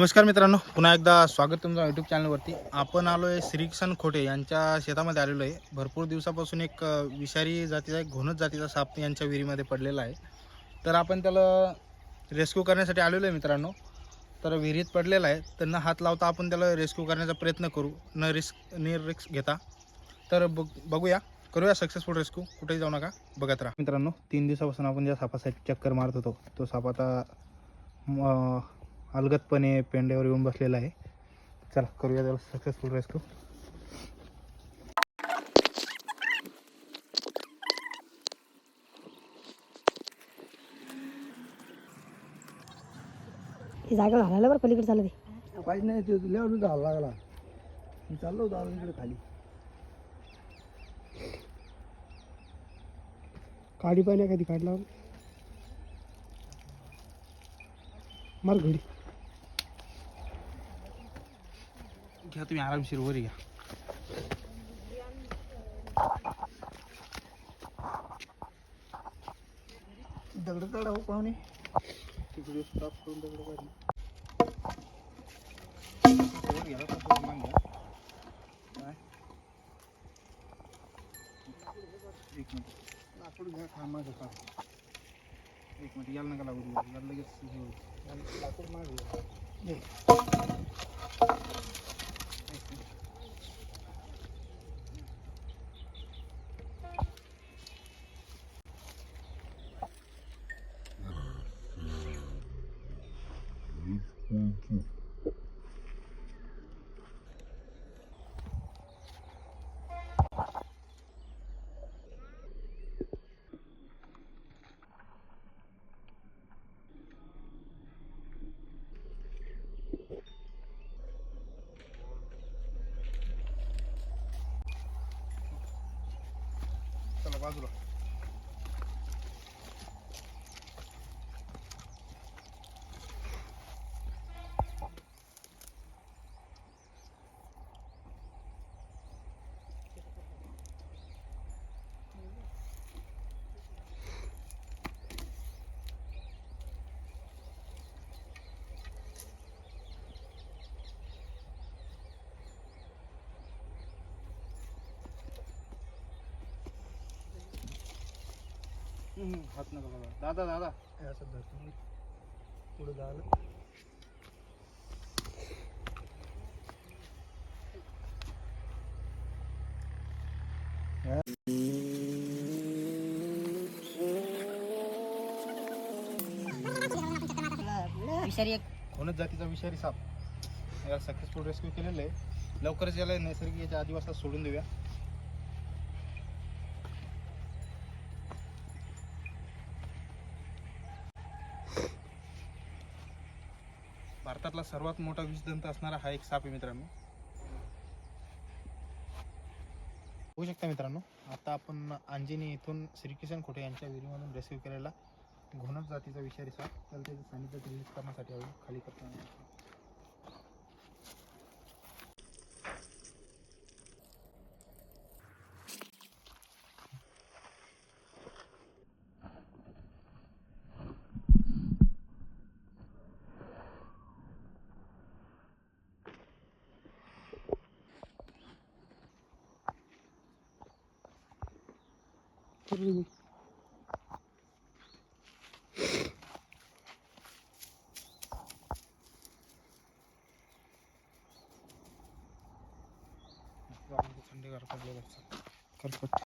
नमस्कार मित्रांनो पुन्हा एकदा स्वागत तुमचं यूट्यूब चॅनलवरती आपण आलो आहे श्रीकिसन खोटे यांच्या शेतामध्ये आलेलो आहे. भरपूर दिवसापासून एक विषारी जातीचा एक घोणच जातीचा साप यांच्या विहिरीमध्ये पडलेला आहे. तर आपण त्याला रेस्क्यू करण्यासाठी आलेलो आहे मित्रांनो. तर विहिरीत पडलेला आहे. तर न हात लावता आपण त्याला रेस्क्यू करण्याचा प्रयत्न करू. न रिस्क नि रिस्क घेता. तर बघ बघूया. करूया सक्सेसफुल रेस्क्यू कुठेही जाऊ नका. बघत राहा. मित्रांनो तीन दिवसापासून आपण ज्या सापासाठी चक्कर मारत होतो तो साप आता म, अलगदपणे पेंड्यावर येऊन बसलेला आहे. चला करूया त्याला सक्सेसफुल रेस्क्यू ही जागा घालायला बरं पलीकडे चालत आहे. काहीच नाही ते लेवल झाला लागला. मी चाललो होतो अजून इकडे खाली. काडी पाहिली कधी काढला मार घडी घ्या तुम्ही आरामशीर वर घ्या दगड काढा हो पाहुणे तिकडे स्टॉप करून दगड काढले. वर घ्या, वर मान घ्या. काय? एक मिनिट लाकूड घ्या खांबाचं का एक मिनिट याला नका लागू. याला लगेच हे होईल. लाकूड मागे चला बाजूला हम्म, हात नका लावा. दादा दादा. हे असं धरतो पुढे झालं विषारी एक कोणच जातीचा विषारी साप. याला सक्सेसफुल रेस्क्यू केलेलं आहे. लवकरच याला नैसर्गिक याच्या आदिवासात सोडून देऊया. भारतातला सर्वात मोठा विषदंत असणारा हा एक साप आहे मित्रांनो. होऊ शकता मित्रांनो आता आपण अंजनी इथून श्रीकिशन खोटे यांच्या विहिरीमधून रेस्क्यू केलेला घोणच जातीचा विषारी साप त्याला त्याचं सानिध्यात रिलीज करण्यासाठी हवी खाली करताना 부르니 안 간데 가라 걸려갔어 걸것같